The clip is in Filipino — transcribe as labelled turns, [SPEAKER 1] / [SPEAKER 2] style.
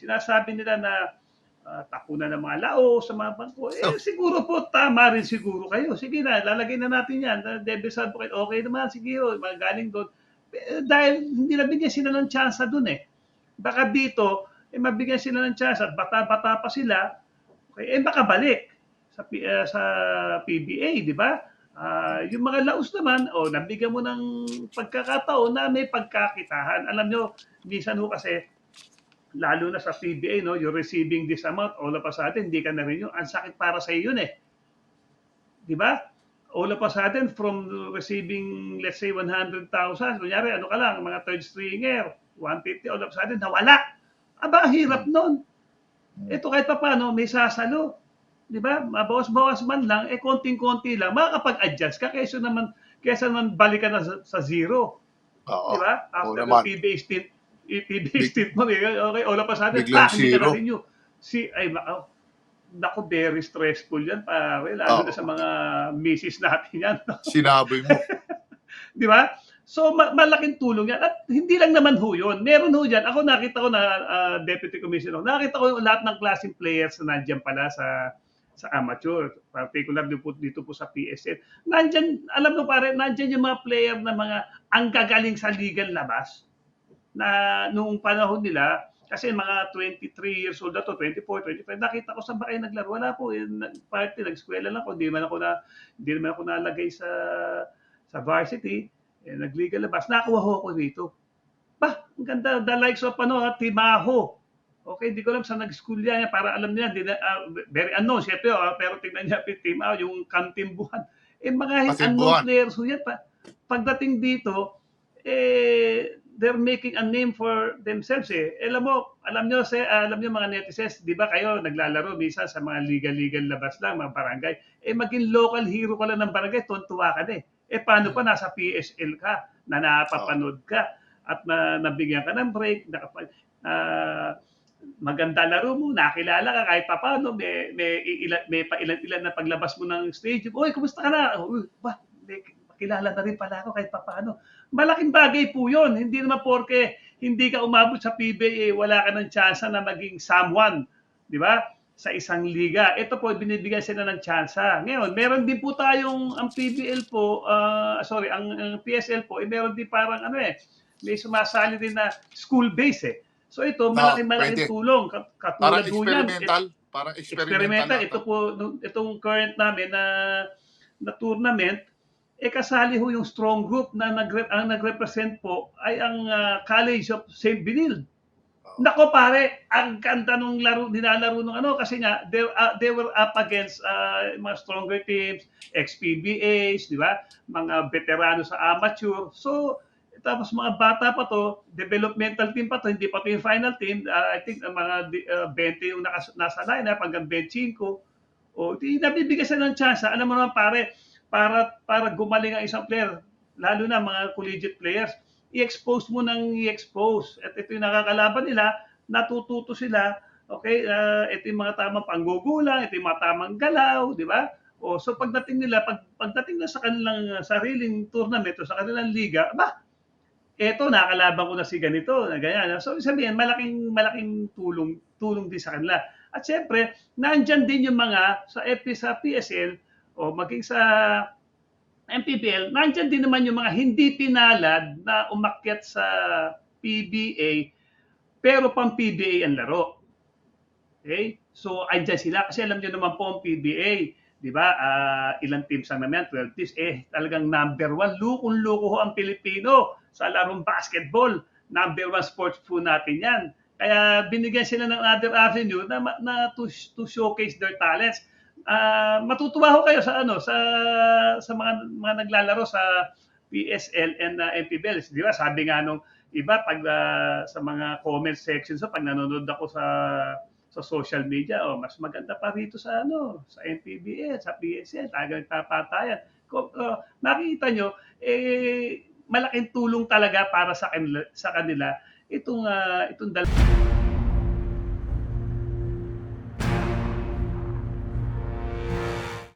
[SPEAKER 1] sinasabi nila na uh, tapunan ng mga lao sa mga bangko. Eh, siguro po, tama rin siguro kayo. Sige na, lalagay na natin yan. Uh, Debit advocate, okay naman, sige, oh, mga galing doon. Eh, dahil hindi nabigyan sila ng chance doon eh. Baka dito, eh, mabigyan sila ng chance at bata-bata pa sila, okay, eh, baka balik sa, uh, sa PBA, di ba? Ah, yung mga laos naman, oh, nabigyan mo ng pagkakataon na may pagkakitahan. Alam nyo, minsan ho kasi, lalo na sa PBA, no, you're receiving this amount, all of a sudden, hindi ka na rin yun. Ang sakit para sa iyo yun eh. Di ba? All of a sudden, from receiving, let's say, 100,000, kunyari, ano ka lang, mga third stringer, 150, all of a sudden, nawala. Aba, hirap nun. Ito kahit pa paano, may sasalo. Di ba? Mabawas-bawas man lang, eh konting-konti lang, makakapag-adjust ka kaysa naman, kaysa naman balikan na sa, sa zero.
[SPEAKER 2] Oo.
[SPEAKER 1] Di ba? After the PBA stint, Stint mo, eh, okay, all of a sudden,
[SPEAKER 2] Biglang
[SPEAKER 1] pa, hindi ka
[SPEAKER 2] zero.
[SPEAKER 1] na renew. Si, ay, oh, Naku, very stressful yan, pare. Lalo
[SPEAKER 2] Oo.
[SPEAKER 1] na sa mga misis natin yan.
[SPEAKER 2] Sinabi mo.
[SPEAKER 1] Di ba? So, ma- malaking tulong yan. At hindi lang naman ho yun. Meron ho dyan. Ako nakita ko na ah, Deputy Commissioner. Nakita ko yung lahat ng klaseng players na nandyan pala sa sa amateur. Particular din po, dito po sa PSL. Nandyan, alam mo pare, nandyan yung mga player na mga ang gagaling sa legal labas na noong panahon nila, kasi mga 23 years old na to, 24, 25, nakita ko saan ba kayo naglaro? Wala po, yun, party, nag-eskwela lang ko, hindi man ako na, hindi naman ako nalagay sa sa varsity, eh, nag-legal labas, nakuha ho ako rito. Bah, ang ganda, the likes of ano, Timaho. Okay, hindi ko alam saan nag-school yan, para alam niya, di na, ah, very unknown, syempre, ah, pero tingnan niya, Timaho, yung kantimbuhan. Eh, mga unknown players ho yan. Pa, pagdating dito, eh, they're making a name for themselves eh. Alam mo, alam nyo, se, alam nyo mga netizens, di ba kayo naglalaro minsan sa mga legal-legal labas lang, mga barangay. Eh maging local hero ka lang ng barangay, tuntua ka na eh. Eh paano pa nasa PSL ka, na napapanood ka, at na, nabigyan ka ng break, nakapag, ah, maganda laro mo, nakilala ka kahit pa paano, may, may, ilan, may pa ilan-ilan na paglabas mo ng stadium, Uy, kumusta ka na? Uy, ba, kilala na rin pala ako kahit pa paano. Malaking bagay po yun. Hindi naman porke hindi ka umabot sa PBA, wala ka ng tsansa na maging someone, di ba? Sa isang liga. Ito po, binibigyan sila ng tsansa. Ngayon, meron din po tayong, ang PBL po, ah, sorry, ang, ang PSL po, eh, meron din parang ano eh, may sumasali din na school base eh. So ito, malaking malaking
[SPEAKER 2] pwede.
[SPEAKER 1] tulong. Katulad po yan.
[SPEAKER 2] experimental. Parang experimental.
[SPEAKER 1] Experimental. Ito
[SPEAKER 2] to.
[SPEAKER 1] po, itong current namin na, na tournament, eh kasali ho yung strong group na nagre, ang nagrepresent po ay ang ah, College of St. Benil.
[SPEAKER 2] Oo.
[SPEAKER 1] Nako pare, ang ganda nung laro, nilalaro nung ano kasi nga they, ah, they were up against ah, mga stronger teams, ex-PBAs, di ba? Mga veterano sa amateur. So, tapos mga bata pa to, developmental team pa to, hindi pa to yung final team. Ah, I think ah, mga ah, 20 yung nakas, nasa line, ah, hanggang 25. O, di nabibigyan sila ng chance. Alam mo naman pare, para para gumaling ang isang player, lalo na mga collegiate players, i-expose mo nang i-expose. At ito yung nakakalaban nila, natututo sila, okay, ah, ito yung mga tamang panggugulang, ito yung mga tamang galaw, di ba? O, so pagdating nila, pag, pagdating na sa kanilang ah, sariling tournament o sa kanilang liga, ba, eto nakakalaban ko na si ganito, na ganyan. So sabihin, malaking malaking tulong tulong din sa kanila. At siyempre, nandyan din yung mga sa FP sa PSL o maging sa MPPL, nandyan din naman yung mga hindi pinalad na umakyat sa PBA pero pang PBA ang laro. Okay? So, andyan sila. Kasi alam nyo naman po ang PBA, di ba? Ah, ilang teams ang naman, 12 teams. Eh, talagang number one. Lukong-luko ho ang Pilipino sa larong basketball. Number one sports po natin yan. Kaya binigyan sila ng other avenue na, na to, to showcase their talents. Ah, matutuwa ho kayo sa ano sa sa mga mga naglalaro sa PSL and uh, MPBL. Di ba? Sabi nga nung iba pag ah, sa mga comment section so pag nanonood ako sa sa social media, oh, mas maganda pa rito sa ano, sa MPBL, sa PSL, talagang papatayan. Kung uh, nakita nyo, eh, malaking tulong talaga para sa sa kanila itong ah, itong dal-